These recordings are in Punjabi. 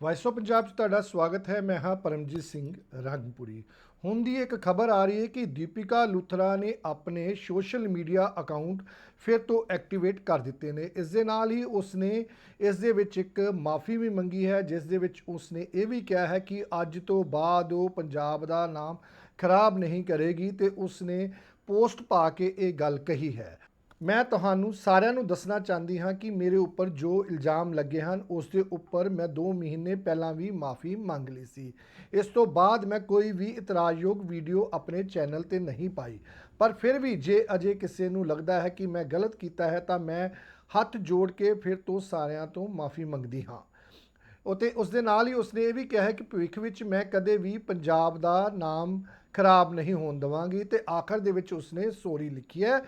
ਵਾਇਸ ਆਫ ਪੰਜਾਬ 'ਚ ਤੁਹਾਡਾ ਸਵਾਗਤ ਹੈ। ਮੈਂ ਹਾਂ ਪਰਮਜੀਤ ਸਿੰਘ ਰੰਗਪੁਰੀ। ਹੁਣ ਦੀ ਇੱਕ ਖਬਰ ਆ ਰਹੀ ਹੈ ਕਿ ਦੀਪਿਕਾ ਲੁਥਰਾ ਨੇ ਆਪਣੇ ਸੋਸ਼ਲ ਮੀਡੀਆ ਅਕਾਊਂਟ ਫਿਰ ਤੋਂ ਐਕਟੀਵੇਟ ਕਰ ਦਿੱਤੇ ਨੇ। ਇਸ ਦੇ ਨਾਲ ਹੀ ਉਸਨੇ ਇਸ ਦੇ ਵਿੱਚ ਇੱਕ ਮਾਫੀ ਵੀ ਮੰਗੀ ਹੈ, ਜਿਸ ਦੇ ਵਿੱਚ ਉਸਨੇ ਇਹ ਵੀ ਕਿਹਾ ਹੈ ਕਿ ਅੱਜ ਤੋਂ ਬਾਅਦ ਉਹ ਪੰਜਾਬ ਦਾ ਨਾਮ ਖਰਾਬ ਨਹੀਂ ਕਰੇਗੀ ਤੇ ਉਸਨੇ ਪੋਸਟ ਪਾ ਕੇ ਇਹ ਗੱਲ ਕਹੀ ਹੈ। ਮੈਂ ਤੁਹਾਨੂੰ ਸਾਰਿਆਂ ਨੂੰ ਦੱਸਣਾ ਚਾਹੁੰਦੀ ਹਾਂ ਕਿ ਮੇਰੇ ਉੱਪਰ ਜੋ ਇਲਜ਼ਾਮ ਲੱਗੇ ਹਨ, ਉਸ ਦੇ ਉੱਪਰ ਮੈਂ 2 ਮਹੀਨੇ ਪਹਿਲਾਂ ਵੀ ਮਾਫੀ ਮੰਗ ਲਈ ਸੀ। ਇਸ ਤੋਂ ਬਾਅਦ ਮੈਂ ਕੋਈ ਵੀ ਇਤਰਾਜ਼ਯੋਗ ਵੀਡੀਓ ਆਪਣੇ ਚੈਨਲ ਤੇ ਨਹੀਂ ਪਾਈ। ਪਰ ਫਿਰ ਵੀ ਜੇ ਅਜੇ ਕਿਸੇ ਨੂੰ ਲੱਗਦਾ ਹੈ ਕਿ ਮੈਂ ਗਲਤ ਕੀਤਾ ਹੈ, ਤਾਂ ਮੈਂ ਹੱਥ ਜੋੜ ਕੇ ਫਿਰ ਤੋਂ ਸਾਰਿਆਂ ਤੋਂ ਮਾਫੀ ਮੰਗਦੀ ਹਾਂ। ਉਤੇ ਉਸ ਦੇ ਨਾਲ ਹੀ ਉਸਨੇ ਇਹ ਵੀ ਕਿਹਾ ਹੈ ਕਿ ਭਵਿੱਖ ਵਿੱਚ ਮੈਂ ਕਦੇ ਵੀ ਪੰਜਾਬ ਦਾ ਨਾਮ ਖਰਾਬ ਨਹੀਂ ਹੋਣ ਦਵਾਂਗੀ ਤੇ ਆਖਰ ਦੇ ਵਿੱਚ ਉਸਨੇ ਸੋਰੀ ਲਿਖੀ ਹੈ।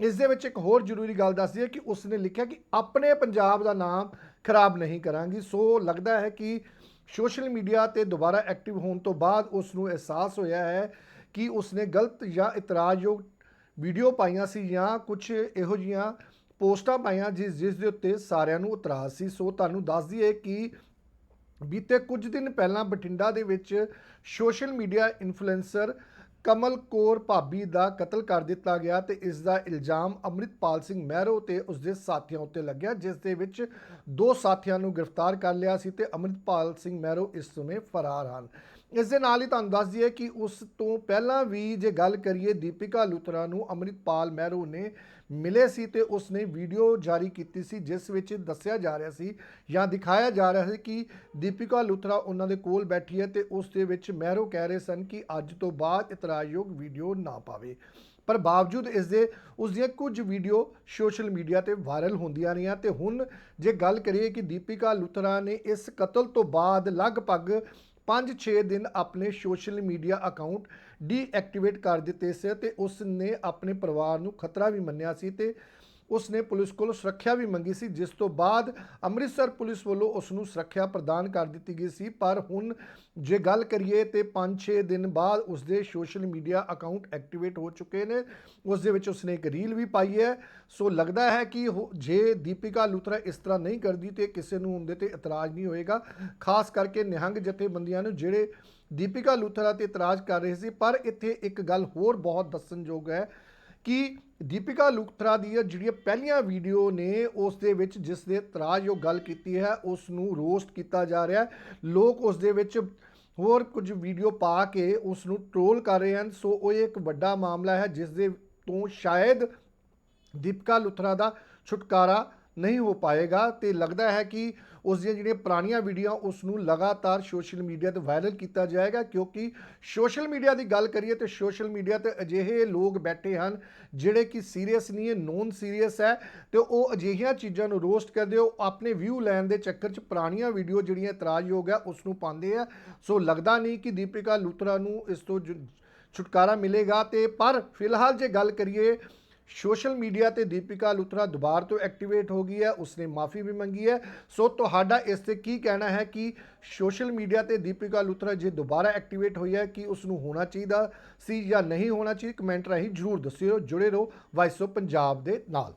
ਇਸ ਦੇ ਵਿੱਚ ਇੱਕ ਹੋਰ ਜ਼ਰੂਰੀ ਗੱਲ ਦੱਸਦੀ ਹੈ ਕਿ ਉਸਨੇ ਲਿਖਿਆ ਕਿ ਆਪਣੇ ਪੰਜਾਬ ਦਾ ਨਾਮ ਖਰਾਬ ਨਹੀਂ ਕਰਾਂਗੀ। ਸੋ ਲੱਗਦਾ ਹੈ ਕਿ ਸੋਸ਼ਲ ਮੀਡੀਆ ਤੇ ਦੁਬਾਰਾ ਐਕਟਿਵ ਹੋਣ ਤੋਂ ਬਾਅਦ ਉਸ ਨੂੰ ਅਹਿਸਾਸ ਹੋਇਆ ਹੈ ਕਿ ਉਸਨੇ ਗਲਤ ਜਾਂ ਇਤਰਾਜ਼ਯੋਗ ਵੀਡੀਓ ਪਾਈਆਂ ਸੀ ਜਾਂ ਕੁਝ ਇਹੋ ਜੀਆਂ ਪੋਸਟਾਂ ਪਾਈਆਂ ਜਿਸ ਜਿਸ ਦੇ ਉੱਤੇ ਸਾਰਿਆਂ ਨੂੰ ਇਤਰਾਜ਼ ਸੀ। ਸੋ ਤੁਹਾਨੂੰ ਦੱਸ ਦਈਏ ਕਿ ਬੀਤੇ ਕੁਝ ਦਿਨ ਪਹਿਲਾਂ ਬਠਿੰਡਾ ਦੇ ਵਿੱਚ social media influencer Kamal Kaur ਭਾਬੀ ਦਾ ਕਤਲ ਕਰ ਦਿੱਤਾ ਗਿਆ ਤੇ ਇਸ ਦਾ ਇਲਜ਼ਾਮ ਅੰਮ੍ਰਿਤਪਾਲ ਸਿੰਘ ਮਹਿਰੋ ਤੇ ਉਸ ਦੇ ਸਾਥੀਆਂ ਉੱਤੇ ਲੱਗਿਆ, ਜਿਸ ਦੇ ਵਿੱਚ ਦੋ ਸਾਥੀਆਂ ਨੂੰ ਗ੍ਰਿਫਤਾਰ ਕਰ ਲਿਆ ਸੀ ਤੇ ਅੰਮ੍ਰਿਤਪਾਲ ਸਿੰਘ ਮਹਿਰੋ ਇਸ ਸਮੇਂ ਫਰਾਰ ਹਨ। ਇਸ ਦੇ ਨਾਲ ਹੀ ਤੁਹਾਨੂੰ ਦੱਸ ਦਈਏ ਕਿ ਉਸ ਤੋਂ ਪਹਿਲਾਂ ਵੀ ਜੇ ਗੱਲ ਕਰੀਏ ਦੀਪਿਕਾ ਲੁਤਰਾ ਨੂੰ ਅੰਮ੍ਰਿਤਪਾਲ ਮਹਿਰੋ ਨੇ ਮਿਲੇ ਸੀ ਤੇ ਉਸਨੇ ਵੀਡੀਓ ਜਾਰੀ ਕੀਤੀ ਸੀ, ਜਿਸ ਵਿੱਚ ਦੱਸਿਆ ਜਾ ਰਿਹਾ ਸੀ ਜਾਂ ਦਿਖਾਇਆ ਜਾ ਰਿਹਾ ਸੀ ਕਿ ਦੀਪਿਕਾ ਲੁਥਰਾ ਉਹਨਾਂ ਦੇ ਕੋਲ ਬੈਠੀ ਹੈ ਤੇ ਉਸ ਦੇ ਵਿੱਚ ਮਹਿਰੋ ਕਹਿ ਰਹੇ ਸਨ ਕਿ ਅੱਜ ਤੋਂ ਬਾਅਦ ਇਤਰਾਜ਼ਯੋਗ ਵੀਡੀਓ ਨਾ ਪਾਵੇ। ਪਰ ਬਾਵਜੂਦ ਇਸ ਦੇ ਉਸ ਦੀਆਂ ਕੁਝ ਵੀਡੀਓ ਸੋਸ਼ਲ ਮੀਡੀਆ ਤੇ ਵਾਇਰਲ ਹੁੰਦੀਆਂ ਰਹੀਆਂ ਤੇ ਹੁਣ ਜੇ ਗੱਲ ਕਰੀਏ ਕਿ ਦੀਪਿਕਾ ਲੁਥਰਾ ਨੇ ਇਸ ਕਤਲ ਤੋਂ ਬਾਅਦ ਲਗਭਗ 5-6 ਦਿਨ ਆਪਣੇ ਸੋਸ਼ਲ ਮੀਡੀਆ ਅਕਾਊਂਟ ਡੀਐਕਟੀਵੇਟ ਕਰ ਦਿੱਤੇ ਸੀ ਤੇ ਉਸ ਨੇ ਆਪਣੇ ਪਰਿਵਾਰ ਨੂੰ ਖਤਰਾ ਵੀ ਮੰਨਿਆ ਸੀ ਤੇ ਉਸ ਨੇ ਪੁਲਿਸ ਕੋਲੋਂ ਸੁਰੱਖਿਆ ਵੀ ਮੰਗੀ ਸੀ, ਜਿਸ ਤੋਂ ਬਾਅਦ ਅੰਮ੍ਰਿਤਸਰ ਪੁਲਿਸ ਵੱਲੋਂ ਉਸ ਨੂੰ ਸੁਰੱਖਿਆ ਪ੍ਰਦਾਨ ਕਰ ਦਿੱਤੀ ਗਈ ਸੀ। ਪਰ ਹੁਣ ਜੇ ਗੱਲ ਕਰੀਏ ਤੇ 5-6 ਦਿਨ ਬਾਅਦ ਉਸ ਦੇ ਸੋਸ਼ਲ ਮੀਡੀਆ ਅਕਾਊਂਟ ਐਕਟੀਵੇਟ ਹੋ ਚੁੱਕੇ ਨੇ। ਉਸ ਦੇ ਵਿੱਚ ਉਸਨੇ ਇੱਕ ਰੀਲ ਵੀ ਪਾਈ ਹੈ। ਸੋ ਲੱਗਦਾ ਹੈ ਕਿ ਉਹ- ਜੇ ਦੀਪਿਕਾ ਲੁਥਰਾ ਇਸ ਤਰ੍ਹਾਂ ਨਹੀਂ ਕਰਦੀ ਤੇ ਕਿਸੇ ਨੂੰ ਉਹਦੇ ਤੇ ਇਤਰਾਜ਼ ਨਹੀਂ ਹੋਏਗਾ। ਖਾਸ ਕਰਕੇ ਨਿਹੰਗ ਜਥੇਬੰਦੀਆਂ ਨੂੰ, ਜਿਹੜੇ ਦੀਪਿਕਾ ਲੁਥਰਾ ਤੇ ਇਤਰਾਜ਼ ਕਰ ਰਹੇ ਸੀ। ਪਰ ਇੱਥੇ ਇੱਕ ਗੱਲ ਹੋਰ ਬਹੁਤ ਦੱਸਣਯੋਗ ਹੈ ਕਿ ਦੀਪਿਕਾ ਲੁਥਰਾ ਦੀਆਂ ਜਿਹੜੀਆਂ ਪਹਿਲੀਆਂ ਵੀਡੀਓ ਨੇ, ਉਸ ਦੇ ਵਿੱਚ ਜਿਸ ਦੇ ਇਤਰਾਜ਼ਯੋਗ ਗੱਲ ਕੀਤੀ ਹੈ, ਉਸ ਨੂੰ ਰੋਸਟ ਕੀਤਾ ਜਾ ਰਿਹਾ ਹੈ। ਲੋਕ ਉਸ ਦੇ ਵਿੱਚ ਹੋਰ ਕੁਝ ਵੀਡੀਓ ਪਾ ਕੇ ਉਸ ਨੂੰ ਟ੍ਰੋਲ ਕਰ ਰਹੇ ਹਨ। ਸੋ ਉਹ ਇੱਕ ਵੱਡਾ ਮਾਮਲਾ ਹੈ, ਜਿਸ ਦੇ ਤੋਂ ਸ਼ਾਇਦ ਦੀਪਿਕਾ ਲੁਥਰਾ ਦਾ ਛੁਟਕਾਰਾ ਨਹੀਂ ਹੋ ਪਾਏਗਾ ਤੇ ਲੱਗਦਾ ਹੈ ਕਿ ਉਸ ਦੀਆਂ ਜਿਹੜੀਆਂ ਪੁਰਾਣੀਆਂ ਵੀਡੀਓ, ਉਸ ਨੂੰ ਲਗਾਤਾਰ ਸੋਸ਼ਲ ਮੀਡੀਆ ਤੇ ਵਾਇਰਲ ਕੀਤਾ ਜਾਏਗਾ, ਕਿਉਂਕਿ ਸੋਸ਼ਲ ਮੀਡੀਆ ਦੀ ਗੱਲ ਕਰੀਏ ਤੇ ਸੋਸ਼ਲ ਮੀਡੀਆ ਤੇ ਅਜਿਹੇ ਲੋਕ ਬੈਠੇ ਹਨ, ਜਿਹੜੇ ਕਿ ਸੀਰੀਅਸ ਨਹੀਂ ਹੈ ਨੋਨ ਸੀਰੀਅਸ ਹੈ, ਤੇ ਉਹ ਅਜਿਹੀਆਂ ਚੀਜ਼ਾਂ ਨੂੰ ਰੋਸਟ ਕਰਦੇ ਹੋ ਆਪਣੇ ਵਿਊ ਲੈਣ ਦੇ ਚੱਕਰ 'ਚ ਪੁਰਾਣੀਆਂ ਵੀਡੀਓ ਜਿਹੜੀਆਂ ਇਤਰਾਜ਼ਯੋਗ ਹੈ, ਉਸ ਨੂੰ ਪਾਉਂਦੇ ਆ। ਸੋ ਲੱਗਦਾ ਨਹੀਂ ਕਿ ਦੀਪਿਕਾ ਲੁਥਰਾ ਨੂੰ ਇਸ ਤੋਂ ਜ- ਛੁਟਕਾਰਾ ਮਿਲੇਗਾ ਤੇ ਪਰ ਫਿਲਹਾਲ ਜੇ ਗੱਲ ਕਰੀਏ ਸੋਸ਼ਲ ਮੀਡੀਆ ਤੇ ਦੀਪਿਕਾ ਲੁਥਰਾ ਦੁਬਾਰ ਤੋਂ ਐਕਟੀਵੇਟ ਹੋ ਗਈ ਹੈ, ਉਸਨੇ ਮਾਫੀ ਵੀ ਮੰਗੀ ਹੈ। ਸੋ ਤੁਹਾਡਾ ਇਸ ਤੇ ਕੀ ਕਹਿਣਾ ਹੈ ਕਿ ਸੋਸ਼ਲ ਮੀਡੀਆ ਤੇ ਦੀਪਿਕਾ ਲੁਥਰਾ ਜੇ ਦੁਬਾਰਾ ਐਕਟੀਵੇਟ ਹੋਈ ਹੈ, ਕਿ ਉਸ ਨੂੰ ਹੋਣਾ ਚਾਹੀਦਾ ਸੀ ਜਾਂ ਨਹੀਂ ਹੋਣਾ ਚਾਹੀਦਾ, ਕਮੈਂਟ ਰਾਹੀਂ ਜਰੂਰ ਦੱਸਿਓ, ਜੁੜੇ ਰਹੋ ਵਾਇਸ ਆਫ ਪੰਜਾਬ ਦੇ ਨਾਲ।